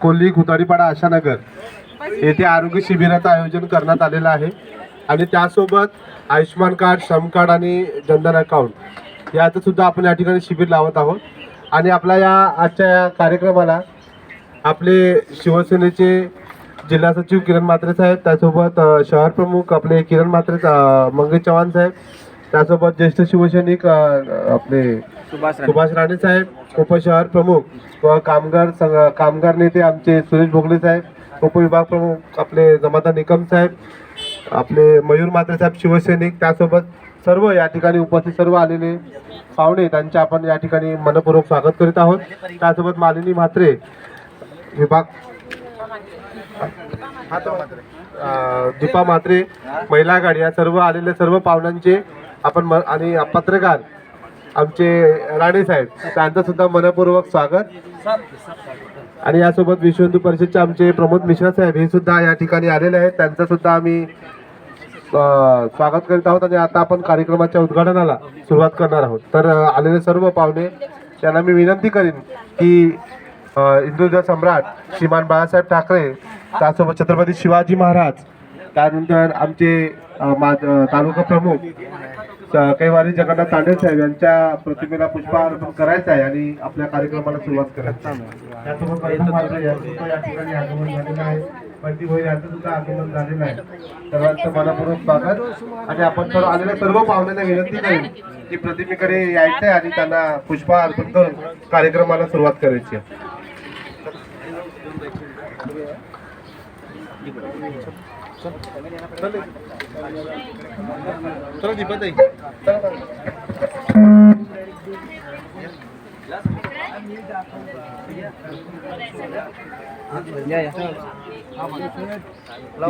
कोल्ही खुताडीपाडा आशानगर येथे आरोग्य शिबिराचं आयोजन करण्यात आलेलं आहे. आणि त्यासोबत आयुष्यमान कार्ड श्रम कार्ड आणि जनधन अकाउंट याचं सुद्धा आपण या ठिकाणी शिबिर लावत आहोत. आणि आपल्या या आजच्या या कार्यक्रमाला आपले शिवसेनेचे जिल्हा सचिव किरण म्हात्रे साहेब त्यासोबत शहर प्रमुख आपले किरण म्हात्रे अ, मंगेश चव्हाण साहेब त्यासोबत ज्येष्ठ शिवसैनिक आपले सुभाष राणे साहेब उपशहर प्रमुख व कामगार संघ कामगार नेते आमचे सुरेश भोगले साहेब उपविभाग प्रमुख आपले जमादार निकम साहेब आपले मयूर म्हात्रे साहेब शिवसैनिक त्यासोबत सर्व या ठिकाणी उपस्थित सर्व आलेले पाहुणे त्यांचे आपण या ठिकाणी मनपूर्वक स्वागत करीत आहोत. त्यासोबत मालिनी म्हात्रे विभाग दीपा म्हात्रे महिला आघाडी या सर्व आलेल्या सर्व पाहुण्यांचे आपण म- आणि पत्रकार आमचे राणे साहेब त्यांचं सुद्धा मनपूर्वक स्वागत. आणि यासोबत विश्व हिंदू परिषदचे आमचे प्रमोद मिश्रा साहेब हे सुद्धा या ठिकाणी आलेले आहेत. त्यांचं सुद्धा आम्ही स्वागत करीत आहोत आणि आता आपण कार्यक्रमाच्या उद्घाटनाला सुरुवात करणार आहोत. तर आलेले सर्व पाहुणे त्यांना मी विनंती करीन की अं, हिंदुजा सम्राट श्रीमान बाळासाहेब ठाकरे त्यासोबत छत्रपती शिवाजी महाराज त्यानंतर आमचे मा- तालुका प्रमुख कैवारी जगन्नाथ तांडे साहेब यांच्या प्रतिमेला पुष्पहार अर्पण करायचं आहे आणि आपल्या कार्यक्रमाला सुरुवात करायची या ठिकाणी आगमन झालेलं आहे. बंटी भोईर यांचं सुद्धा आगमन झालेलं आहे. सर्वांचं मनपूर्वक स्वागत. आणि आपण सर्व आलेल्या सर्व पाहुण्यांना विनंती करेन की प्रतिमेकडे यायचं आहे आणि त्यांना पुष्पहार अर्पण करून कार्यक्रमाला सुरुवात करायची आहे. चला दीपाताई चला चला.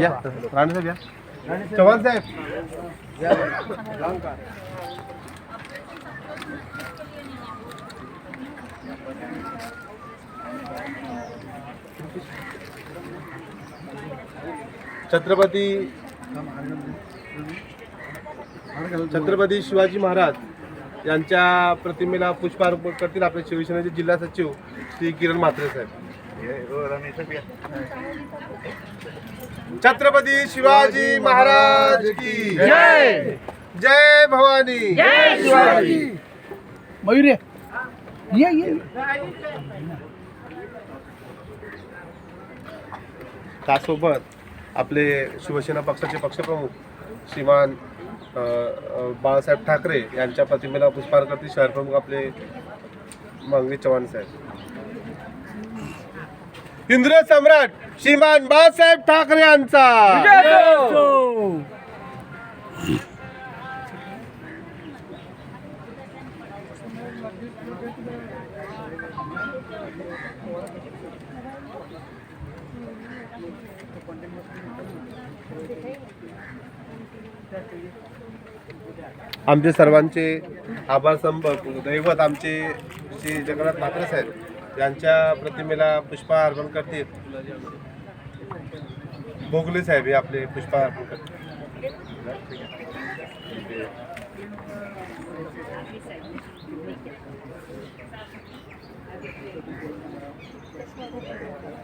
या राणे साहेब या चव्हाण साहेब Thank you. छत्रपती छत्रपती शिवाजी महाराज यांच्या प्रतिमेला पुष्पार्पण करतील आपले शिवसेनेचे जिल्हा सचिव श्री किरण म्हात्रे साहेब. छत्रपती शिवाजी महाराज की जय! जय भवानी. मयूर ये। ये ये। त्यासोबत आपले शिवसेना पक्षाचे पक्षप्रमुख श्रीमान बाळासाहेब ठाकरे यांच्या प्रतिमेला पुष्पार करतील शहर प्रमुख आपले मंगेश चव्हाण साहेब. इंद्र सम्राट श्रीमान बाळासाहेब ठाकरे यांचा. आमचे सर्वांचे आभार संपर्क दैवत आमचे श्री जगन्नाथ म्हात्रे साहेब यांच्या प्रतिमेला पुष्पा अर्पण करतील. भोगले साहेब हे आपले पुष्पा अर्पण करतील.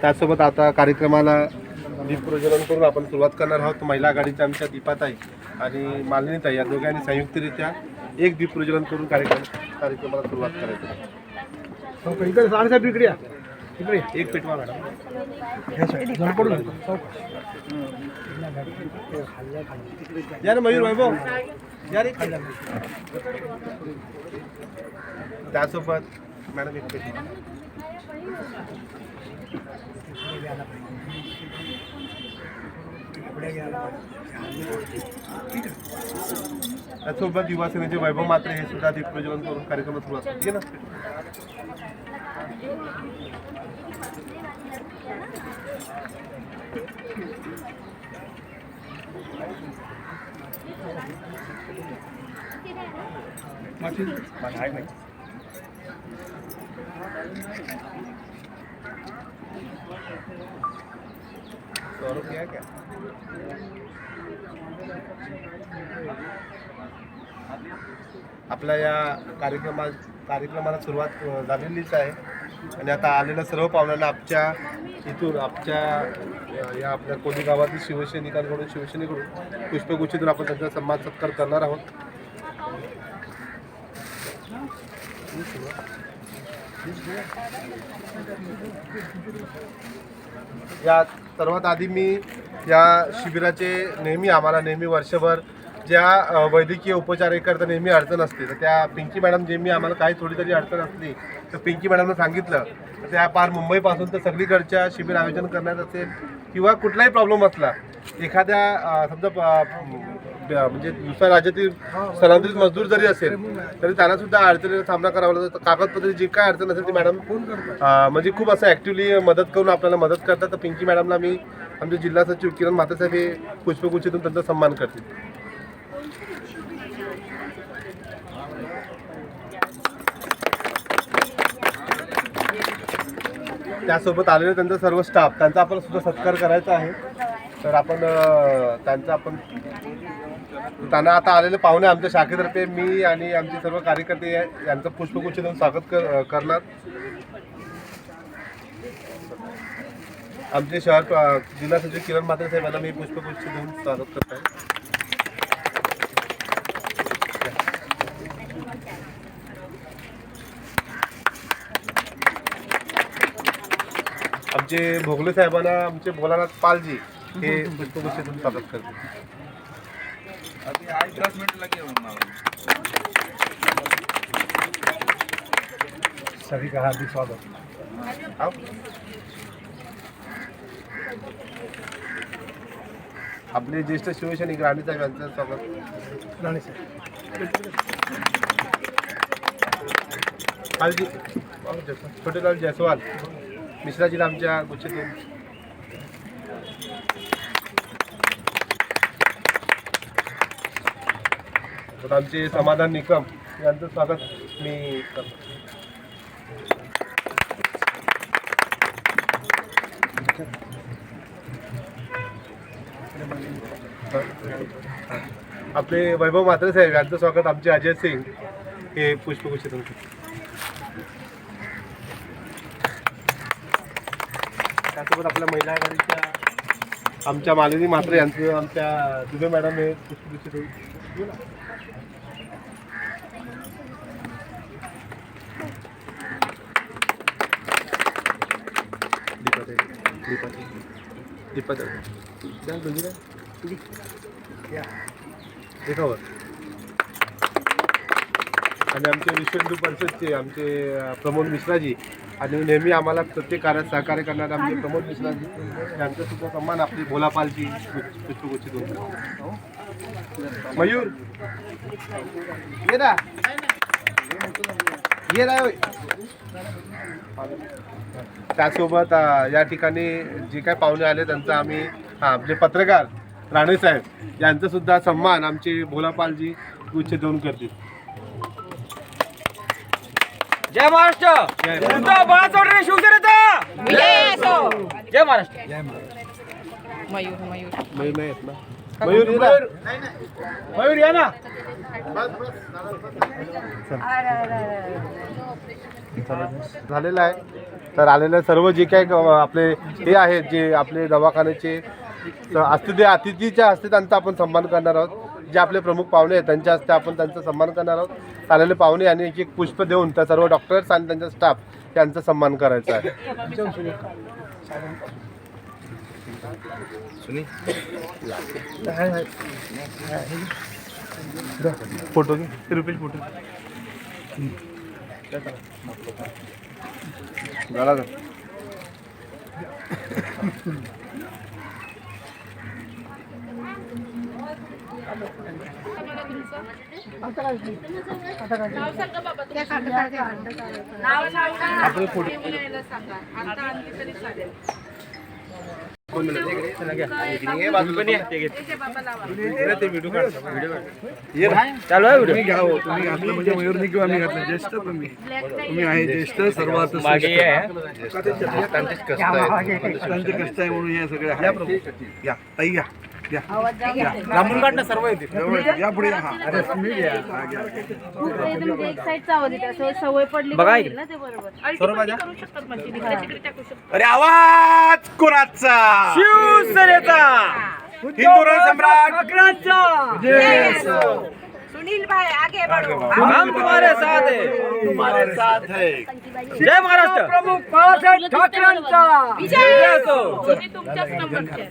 त्यासोबत आता कार्यक्रमाला दीप प्रज्वलन करून आपण सुरुवात करणार आहोत. महिला आघाडीच्या आमच्या दीपाताई आणि मालिनीताई या दोघांनी संयुक्तरित्या एक दीप प्रज्वलन करून कार्यक्रम कार्यक्रमाला सुरुवात करायची. चौक इकडे साडे साहेब इकडे इकडे एक पेटवा मॅडम. या ना मयूर वैभव या रे. त्यासोबत मॅडम एक पेटवा. त्यासोबत युवा सेनेचे वैभव मात्र हे सुद्धा दीप प्रज्वलन करून कार्यक्रमात सुरुवात ठीक। आहे ना आपल्या या कार्यक्रमा कार्यक्रमाला सुरुवात झालेलीच आहे. आणि आता आलेल्या सर्व पाहुण्यांना आमच्या इथून आमच्या या आपल्या कोणी गावातील शिवसैनिकांकडून शिवसेनेकडून पुष्पगुच्छीतून आपण त्यांचा सन्मान सत्कार करणार आहोत. या सर्वात आधी मी या शिबिराचे नेहमी आम्हाला नेहमी वर्षभर ज्या अ, वैद्यकीय करता नेहमी अडचण असते तर त्या पिंकी मॅडम नेहमी आम्हाला काही थोडी तरी अडचण असली तर पिंकी मॅडमनं सांगितलं तर त्या पार मुंबईपासून तर सगळीकडच्या शिबिर आयोजन करण्यात असेल किंवा कुठलाही प्रॉब्लेम असला एखाद्या समजा म्हणजे दुसऱ्या राज्यातील स्थलांतरित मजदूर जरी असेल तरी त्यांना सुद्धा अडचणीचा सामना करावा लागतो. कागदपत्र जी काय अडचण असेल ती मॅडम म्हणजे खूप असं ॲक्टिव्हली मदत करून आपल्याला मदत करतात. तर पिंकी मॅडमला मी आमचे जिल्हा सचिव किरण मातासाहेब हे पुष्पगुच्छेतून त्यांचा सन्मान करतील. त्यासोबत आलेले त्यांचा सर्व स्टाफ त्यांचा आपण सुद्धा सत्कार करायचा आहे. तर आपण त्यांचं आपण त्यांना आता आलेले पाहुणे आमच्या शाखेतर्फे. मी आणि आमचे सर्व कार्यकर्ते यांचं पुष्पगुच्छ देऊन स्वागत कर करणार. आमचे शहर जिल्हा सचिव किरण मात्रे साहेबांना मी पुष्पगुच्छ देऊन स्वागत करत आहे आमचे भोगले साहेबांना आमचे भोलानाथ पालजी हे पुष्पगुच्छ देऊन स्वागत करते अभी आठ दस मिनट लगे होंगे सभी का हार्दिक स्वागत। आओ. आपले ज्येष्ठ शिवसैनिक राणे साहेब यांचं स्वागत. राणे साहेब। कालजी छोटेलाल जयस्वाल मिश्राजीला आमच्या गुच्छेतून. तर आमचे समाधान निकम यांचं स्वागत मी करतो. आपले वैभव म्हात्रे साहेब यांचं स्वागत आमचे अजय सिंग हे पुष्पगुच्छेतून त्यासोबत आपल्या महिला आघाडीच्या आमच्या मालिनी मात्र यांचं आमच्या दुबे मॅडम हे पुष्पगुच्छेतून दीपा आणि आमचे विश्वंदू परिषदचे आमचे प्रमोद मिश्राजी आणि नेहमी आम्हाला प्रत्येक कार्यात सहकार्य करणारे आमचे प्रमोद मिश्राजी यांचा सुद्धा सन्मान आपली भोलापालची पुष्पगुच्छ दोन मयूर ये ना. ये. त्यासोबत या ठिकाणी जे काय पाहुणे आले त्यांचा आम्ही हा आपले पत्रकार राणे साहेब यांचा सुद्धा सन्मान आमचे भोलापालजी गुच्छ देऊन करतील. जय महाराष्ट्र! जय उद्धव बाळासाहेब शिवसेनेचा जय महाराष्ट्र. मयूर मयूर. मयूर नाही येत ना? मयूर ये ना मयूर या ना. झालेलं आहे. तर आलेले सर्व जे काही ग- आपले हे आहेत जे आपले दवाखान्याचे असते अतिथीच्या हस्ते त्यांचा आपण सन्मान करणार आहोत. जे आपले प्रमुख पाहुणे आहेत त्यांच्या हस्ते आपण त्यांचा सन्मान करणार आहोत. आलेले पाहुणे आणि एक एक पुष्प देऊन त्या सर्व डॉक्टर्स आणि त्यांचा स्टाफ यांचा सन्मान करायचा आहे. फोटो घे रुपेश फोटो. झाला का? नाव चालू आहे तुम्ही घ्या हो. तुम्ही घातलं म्हणजे मयूरनी किंवा मी घातलं ज्येष्ठ तुम्ही तुम्ही आहे ज्येष्ठ सर्वात त्यांचे कष्ट आहे म्हणून हे सगळे आहे. या ताई घ्या लांबून काढणं सर्व येते या पुढे या. हा. हा, घ्या. म्हणजे एक साईडचा आवाज येते असं सवय पडली बघा ना ते बरोबर अल्टिमेटली करू शकतात म्हणजे तिकडे तिकडे टाकू शकतात अरे आवाज कोणाचा शिवसेनेचा सम्राट सुनील भाई आगे बढ़ो. हम तुम्हारे साथ है. तुम्हारे साथ है. जय महाराष्ट्र. प्रमुख विजय तुम्ही तुमच्याच नंबरचे